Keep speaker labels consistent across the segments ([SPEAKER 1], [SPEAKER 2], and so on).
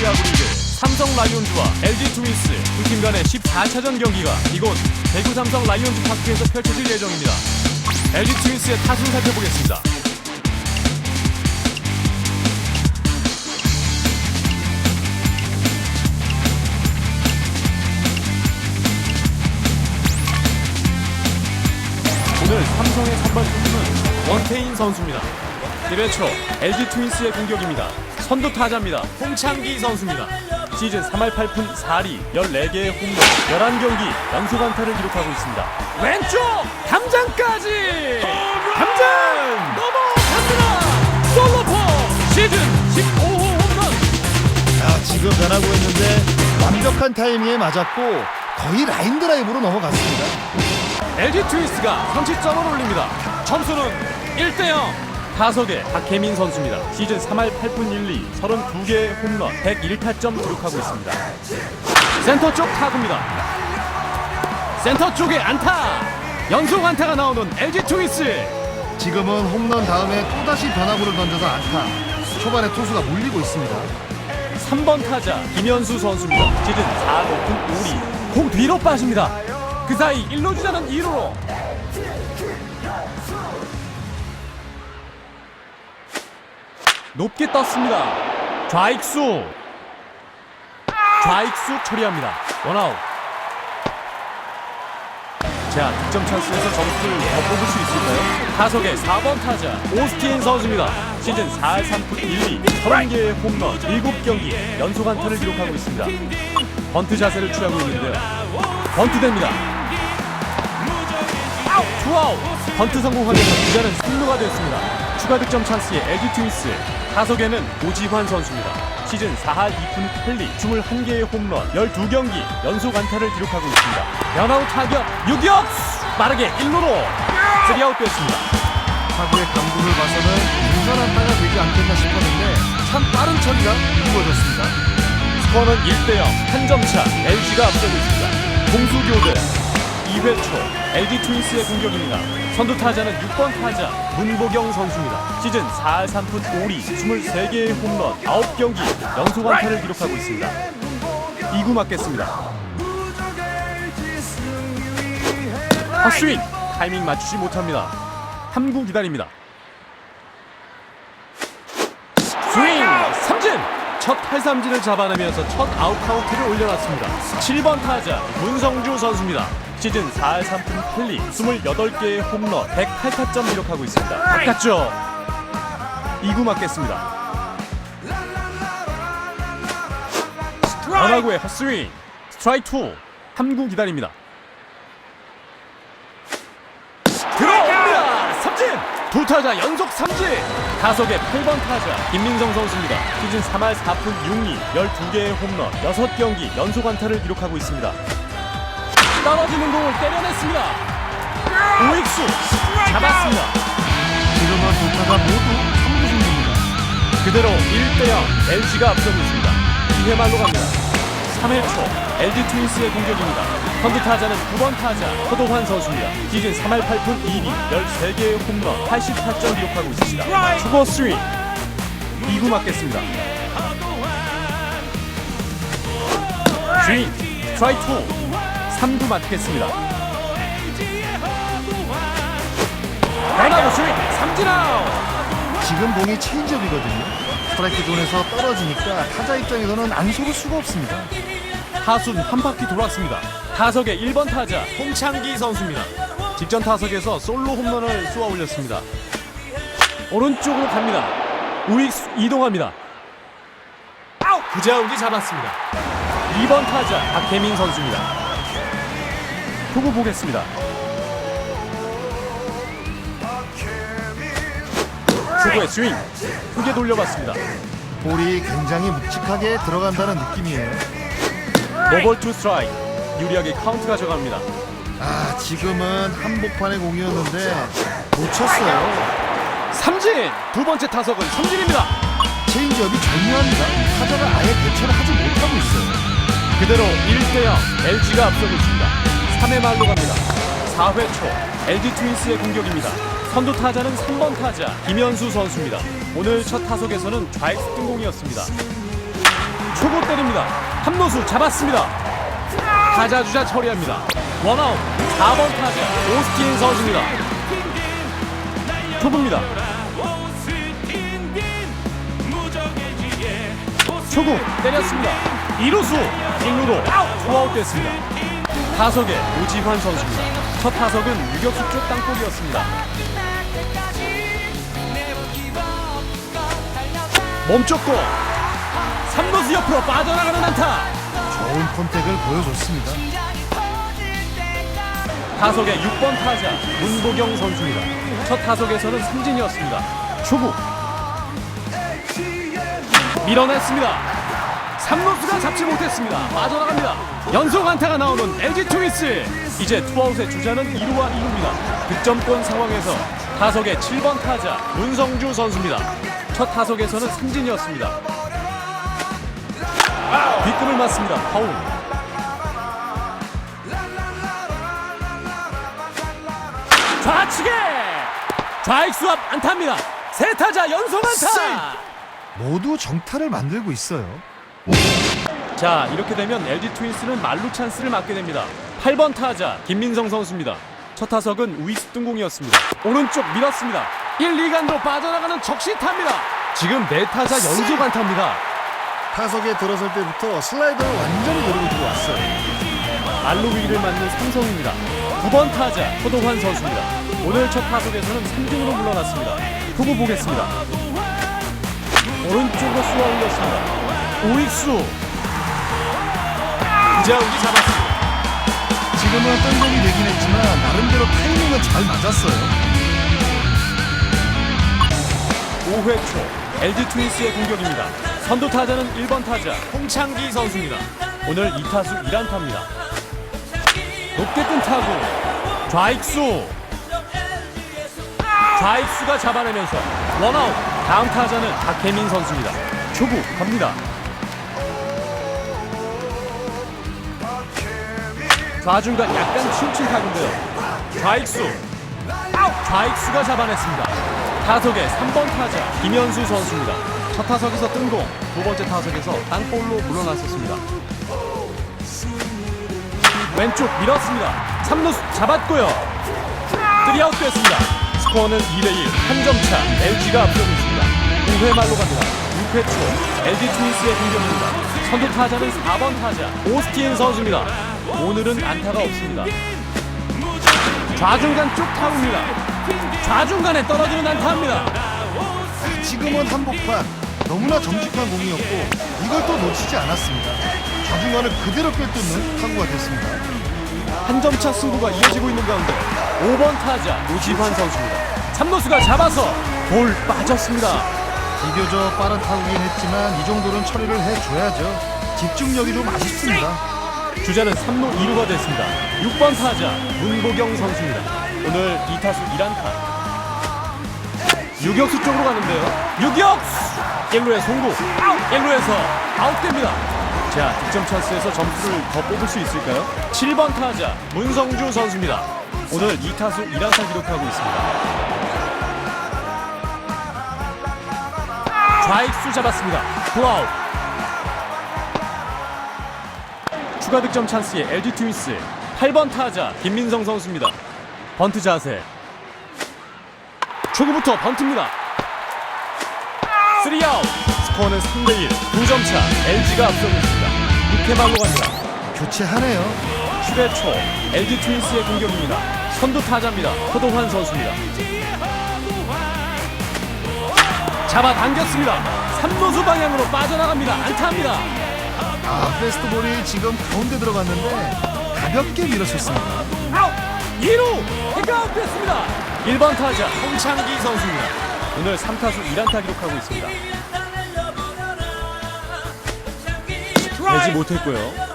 [SPEAKER 1] 프로야구리그 삼성 라이온즈와 LG 트윈스 두 팀 간의 14차전 경기가 이곳 대구 삼성 라이온즈 파크에서 펼쳐질 예정입니다. LG 트윈스의 타순 살펴보겠습니다. 오늘 삼성의 선발 투수는 원태인 선수입니다. 1회 초 LG 트윈스의 공격입니다. 선두 타자입니다. 홍창기 선수입니다. 시즌 3할 8푼 4리 14개의 홈런 11경기 연속 안타를 기록하고 있습니다. 왼쪽 담장까지 담장 넘어갑니다. 솔로포 시즌 15호 홈런
[SPEAKER 2] 아, 지금 변하고 있는데 완벽한 타이밍에 맞았고 거의 라인 드라이브로 넘어갔습니다.
[SPEAKER 1] LG 트위스가 선취점을 올립니다. 점수는 1대 0. 타석의 박혜민 선수입니다. 시즌 3할 8분 1리 32개의 홈런 101타점 기록하고 있습니다. 센터 쪽 타구입니다. 센터 쪽에 안타. 연속 안타가 나오는 LG 트위스.
[SPEAKER 2] 지금은 홈런 다음에 또다시 변화구를 던져서 안타. 초반에 투수가 몰리고 있습니다.
[SPEAKER 1] 3번 타자 김현수 선수입니다. 시즌 4할 5푼 5리 공 뒤로 빠집니다. 그 사이 1루 주자는 2루로 높게 떴습니다. 좌익수 좌익수 처리합니다. 원아웃. 자, 득점 찬스에서 점수를 더 뽑을 수 있을까요? 타석의 4번 타자 오스틴 선수입니다. 시즌 4할 3푼 1리 30개의 홈런 7경기 연속 안타를 기록하고 있습니다. 번트 자세를 취하고 있는데요. 번트 됩니다. 아웃! 투아웃! 번트 성공하면서 주자는 3루가 됐습니다. 추가 득점 찬스의 LG 트윈스 타석에는 오지환 선수입니다. 시즌 4할 2푼 8리 21개의 홈런 12경기 연속 안타를 기록하고 있습니다. 변아웃 타격 유격 빠르게 1루로 3아웃 됐습니다.
[SPEAKER 2] 타구의 강도를 봐서는 우선 안타가 되지 않겠나 싶었는데 참 빠른 처리가 이루어졌습니다.
[SPEAKER 1] 스코어는 1대0 한 점차 LG가 앞서고 있습니다. 공수 교대 2회 초 LG 트윈스의 공격입니다. 선두 타자는 6번 타자 문보경 선수입니다. 시즌 4할 3푼 5리 23개의 홈런 9경기 연속 안타를 기록하고 있습니다. 2구 맞겠습니다. 헛스윙 타이밍 맞추지 못합니다. 3구 기다립니다. 스윙 삼진 첫 탈삼진을 잡아내면서 첫 아웃 카운트를 올려놨습니다 7번 타자 문성주 선수입니다 시즌 4할 3푼 8리. 28개의 홈런 108타점 기록하고 있습니다. 바깥쪽. 2구 맞겠습니다. 변화구의 헛스윙. 스트라이크 2 3구 기다립니다. 들어옵니다. 삼진. 두 타자 연속 삼진. 타석의 8번 타자 김민성 선수입니다. 시즌 3할 4푼 6리 12개의 홈런 6경기 연속 안타를 기록하고 있습니다 떨어지는 공을 때려냈습니다. 오익수 잡았습니다.
[SPEAKER 2] 지금은 두 타가 모두 3루 승부입니다.
[SPEAKER 1] 그대로 1대0 LG가 앞서고 있습니다. 2회 말로 갑니다. 3회 초 LG 트윈스의 공격입니다. 선두 타자는 9번 타자 허도환 선수입니다. 시즌 3할 8푼 2리 13개의 홈런 80타점 기록하고 있습니다. 추거 스윙. 2구 맞겠습니다. 스윙. 스트라이크 2 3구 맞겠습니다 변화구 스윙 삼진 아웃
[SPEAKER 2] 지금 공이 체인지업이거든요. 스트라이크 존에서 떨어지니까 타자 입장에서는 안 속을 수가 없습니다.
[SPEAKER 1] 타순 한 바퀴 돌았습니다. 타석의 1번 타자 홍창기 선수입니다. 직전 타석에서 솔로 홈런을 쏘아 올렸습니다. 오른쪽으로 갑니다. 우익수 이동합니다. 아웃! 구자욱이 잡았습니다. 2번 타자 박혜민 선수입니다. 후보 보겠습니다. 초구의 스윙 크게 돌려봤습니다.
[SPEAKER 2] 볼이 굉장히 묵직하게 들어간다는 느낌이에요.
[SPEAKER 1] 노볼 투 스트라이크 유리하게 카운트 가져갑니다.
[SPEAKER 2] 아, 지금은 한복판의 공이었는데 놓쳤어요.
[SPEAKER 1] 삼진 두 번째 타석은 삼진입니다.
[SPEAKER 2] 체인지업이 절묘합니다. 타자가 아예 대처를 하지 못하고 있어요.
[SPEAKER 1] 그대로 1대0 LG가 앞서고 있습니다. 3회 말로 갑니다. 4회 초 LG 트윈스의 공격입니다. 선두 타자는 3번 타자 김현수 선수입니다. 오늘 첫 타석에서는 좌익수 뜬공이었습니다. 초구 때립니다. 함노수 잡았습니다. 타자 주자 처리합니다. 원아웃 4번 타자 오스틴 선수입니다. 초구입니다. 초구 때렸습니다. 2루수 1루로 투아웃 됐습니다. 타석에 오지환 선수입니다. 첫 타석은 유격수 쪽 땅볼이었습니다. 멈췄고 3루수 옆으로 빠져나가는 안타.
[SPEAKER 2] 좋은 컨택을 보여줬습니다.
[SPEAKER 1] 타석의 6번 타자 문보경 선수입니다. 첫 타석에서는 삼진이었습니다. 초구 밀어냈습니다. 3루수가 잡지 못했습니다. 빠져나갑니다. 연속 안타가 나오는 LG 트윈스. 이제 투아웃의 주자는 2루와 2루입니다. 득점권 상황에서 타석의 7번 타자 문성주 선수입니다. 첫 타석에서는 삼진이었습니다. 뒷꿈을 맞습니다. 파울. 좌측에 좌익수 앞 안타입니다. 세 타자 연속 안타.
[SPEAKER 2] 모두 정타를 만들고 있어요.
[SPEAKER 1] 자 이렇게 되면 LG 트윈스는 말루 찬스를 맞게 됩니다. 8번 타자 김민성 선수입니다. 첫 타석은 우익수 뜬공이었습니다. 오른쪽 밀었습니다. 1, 2간으로 빠져나가는 적시타입니다. 지금 네 타자 연속 안타입니다.
[SPEAKER 2] 타석에 들어설 때부터 슬라이더를 완전히 노리고 들어왔어요.
[SPEAKER 1] 말루 위를 맞는 삼성입니다. 9번 타자 허동환 선수입니다. 오늘 첫 타석에서는 3진으로 물러났습니다. 후보 보겠습니다. 오른쪽으로 쏘아 올렸습니다. 우익수 이자욱이 잡았습니다.
[SPEAKER 2] 지금은 뜬공이 되긴 했지만 나름대로 타이밍은 잘 맞았어요.
[SPEAKER 1] 5회 초 LG 트윈스의 공격입니다. 선두 타자는 1번 타자 홍창기 선수입니다. 오늘 2타수 1안타입니다. 높게 뜬 타구 좌익수 좌익수가 잡아내면서 원아웃 다음 타자는 박혜민 선수입니다. 초구 갑니다. 좌중간 약간 타구인데요. 좌익수 좌익수가 잡아냈습니다. 타석의 3번 타자 김현수 선수입니다. 첫 타석에서 뜬공, 두 번째 타석에서 땅볼로 물러났었습니다. 왼쪽 밀었습니다. 3루수 잡았고요. 3아웃 됐습니다. 스코어는 2대1 한 점 차 LG가 앞서고 있습니다. 9회 말로 갑니다. 6회 초 LG 트윈스의 공격입니다. 선두 타자는 4번 타자 오스틴 선수입니다. 오늘은 안타가 없습니다. 좌중간 쪽 타구입니다. 좌중간에 떨어지는 안타입니다.
[SPEAKER 2] 지금은 한복판 너무나 정직한 공이었고 이걸 또 놓치지 않았습니다. 좌중간을 그대로 꿰뚫는 타구가 됐습니다.
[SPEAKER 1] 한 점 차 승부가 이어지고 있는 가운데 5번 타자 오지환 선수입니다. 3루수가 잡아서 볼 빠졌습니다.
[SPEAKER 2] 비교적 빠른 타구긴 했지만 이 정도는 처리를 해줘야죠. 집중력이 좀 아쉽습니다.
[SPEAKER 1] 주자는 3루 2루가 됐습니다. 6번 타자 문보경 선수입니다. 오늘 2타수 1안타. 유격수 쪽으로 가는데요. 유격수! 1루에 송구. 1루에서 아웃됩니다. 자, 득점 찬스에서 점수를 더 뽑을 수 있을까요? 7번 타자 문성주 선수입니다. 오늘 2타수 1안타 기록하고 있습니다. 좌익수 잡았습니다. 투아웃. 추가 득점 찬스의 LG 트윈스 8번 타자 김민성 선수입니다. 번트 자세. 초구부터 번트입니다. 3아웃. 스코어는 3대1. 2점 차. LG가 앞서고 있습니다. 6회 말로 갑니다.
[SPEAKER 2] 교체하네요.
[SPEAKER 1] 7회 초 LG 트윈스의 공격입니다. 선두 타자입니다. 허동환 선수입니다. 잡아당겼습니다. 3루수 방향으로 빠져나갑니다. 안타입니다.
[SPEAKER 2] 아, 페스트볼이 지금 가운데 들어갔는데 가볍게 밀어쳤습니다.
[SPEAKER 1] 아웃! 2루 태그아웃 됐습니다. 1번 타자 홍창기 선수입니다. 오늘 3타수 1안타 기록하고 있습니다. 내지 못했고요.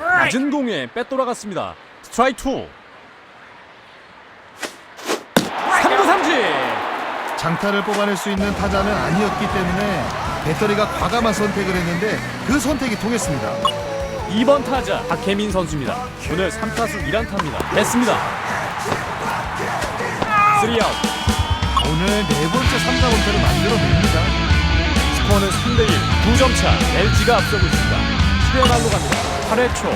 [SPEAKER 1] 낮은 공에 빼돌아갔습니다. 스트라이크 2. 3루 삼진.
[SPEAKER 2] 장타를 뽑아낼 수 있는 타자는 아니었기 때문에 배터리가 과감한 선택을 했는데 그 선택이 통했습니다.
[SPEAKER 1] 2번 타자 박혜민 선수입니다. 오늘 3타수 1안타입니다. 됐습니다. 3아웃.
[SPEAKER 2] 오늘 네 번째 3자 원타를 만들어냅니다.
[SPEAKER 1] 스코어는 3대1 2점 차 LG가 앞서고 있습니다. 시대 말로 갑니다. 8회 초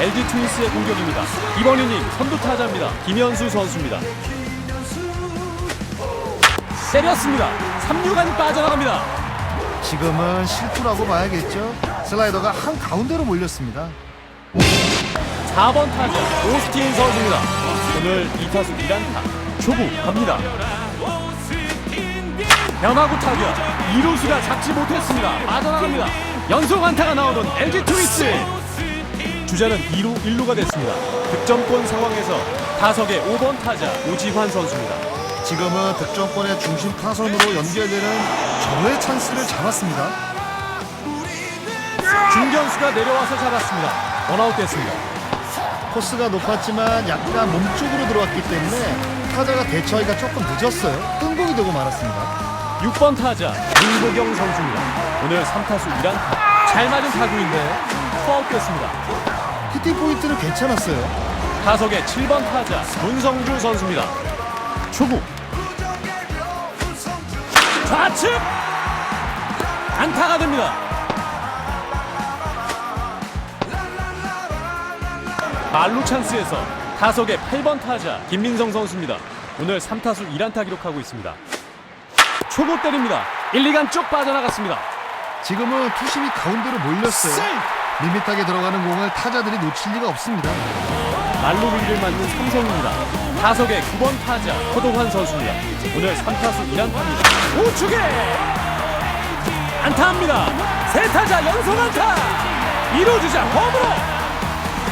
[SPEAKER 1] LG 트윈스의 공격입니다. 이번 이닝 선두 타자입니다. 김현수 선수입니다. 때렸습니다. 3루간이 빠져나갑니다.
[SPEAKER 2] 지금은 실수라고 봐야겠죠. 슬라이더가 한 가운데로 몰렸습니다.
[SPEAKER 1] 4번 타자 오스틴 선수입니다. 오늘 2타수 1안타 초구 갑니다. 변화구 타격 2루수가 잡지 못했습니다. 빠져나갑니다. 연속 안타가 나오던 LG 트윈스 주자는 2루 1루가 됐습니다. 득점권 상황에서 타석의 5번 타자 오지환 선수입니다.
[SPEAKER 2] 지금은 득점권의 중심 타선으로 연결되는 정의 찬스를 잡았습니다.
[SPEAKER 1] 중견수가 내려와서 잡았습니다. 원아웃 됐습니다.
[SPEAKER 2] 코스가 높았지만 약간 몸쪽으로 들어왔기 때문에 타자가 대처하기가 조금 늦었어요. 뜬공이 되고 말았습니다.
[SPEAKER 1] 6번 타자 문보경 선수입니다. 오늘 3타수 1안타 잘 맞은 타구인데 투아웃 됐습니다.
[SPEAKER 2] 히팅 포인트는 괜찮았어요.
[SPEAKER 1] 타석의 7번 타자 문성주 선수입니다. 초구 좌측 안타가 됩니다. 말루 찬스에서 타석의 8번 타자 김민성 선수입니다. 오늘 3타수 1안타 기록하고 있습니다. 초구 때립니다. 1, 2간 쪽 빠져나갔습니다.
[SPEAKER 2] 지금은 투심이 가운데로 몰렸어요. 밋밋하게 들어가는 공을 타자들이 놓칠 리가 없습니다.
[SPEAKER 1] 말로 위를 맞는 삼성입니다. 타석의 9번 타자 허동환 선수입니다. 오늘 3타수 1안타입니다. 우측에 안타합니다. 세 타자 연속 안타. 1루 주자 홈으로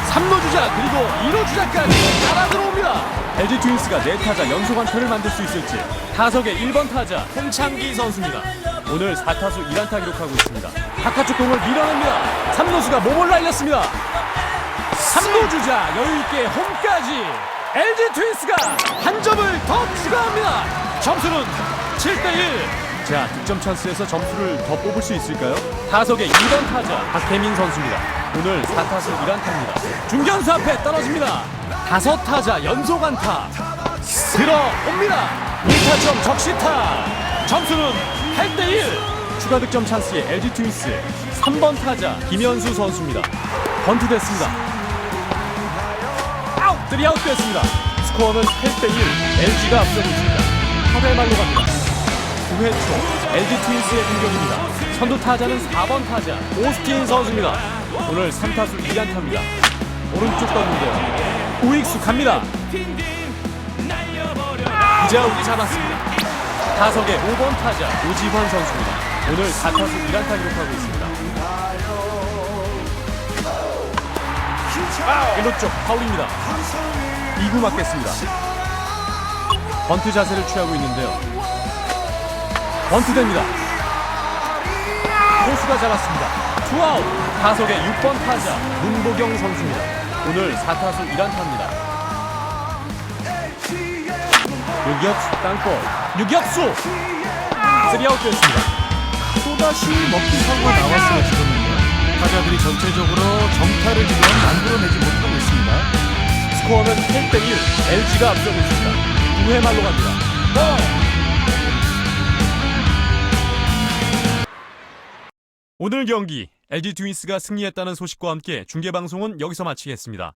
[SPEAKER 1] 3루 주자 그리고 2루 주자까지 따라 들어옵니다. LG 트윈스가 네 타자 연속 안타를 만들 수 있을지 타석의 1번 타자 홍창기 선수입니다. 오늘 4타수 1안타 기록하고 있습니다. 바깥쪽 공을 밀어냅니다. 3루수가 몸을 날렸습니다. 3루 주자 여유있게 홈까지 LG 트윈스가 한 점을 더 추가합니다. 점수는 7대1 자 득점 찬스에서 점수를 더 뽑을 수 있을까요? 타석의 2번 타자 박혜민 선수입니다. 오늘 4타수 1안타입니다. 중견수 앞에 떨어집니다. 다섯 타자 연속 안타. 들어옵니다. 1타점 적시타. 점수는 8대1 추가 득점 찬스의 LG 트윈스 3번 타자 김현수 선수입니다. 번트 됐습니다 아웃! 3아웃 됐습니다. 스코어는 8대1. LG가 앞서고 있습니다. 8회 말로 갑니다. 9회 초 LG 트윈스의 공격입니다. 선두 타자는 4번 타자 오스틴 선수입니다. 오늘 3타수 2안타입니다. 오른쪽 떴는데요. 우익수 갑니다. 이자욱이 잡았습니다. 타석의 5번 타자 오지환 선수입니다. 오늘 4타수 1안타 기록하고 있습니다. 1루 쪽 파울입니다. 2구 맞겠습니다. 번트 자세를 취하고 있는데요. 번트 됩니다. 호수가 잡았습니다. 투아웃. 타석의 6번 타자 문보경 선수입니다. 오늘 4타수 1안타입니다. 유격수 땅볼. 유격수. 3아웃 됐습니다.
[SPEAKER 2] 또다시 먹힌 사고가 나왔어요 지금은요. 타자들이 전체적으로 정타를 만들어내지 못하고 있습니다.
[SPEAKER 1] 스코어는 8대1 LG가 앞서고 있습니다. 9회 말로 갑니다. 오늘 경기 LG 트윈스가 승리했다는 소식과 함께 중계방송은 여기서 마치겠습니다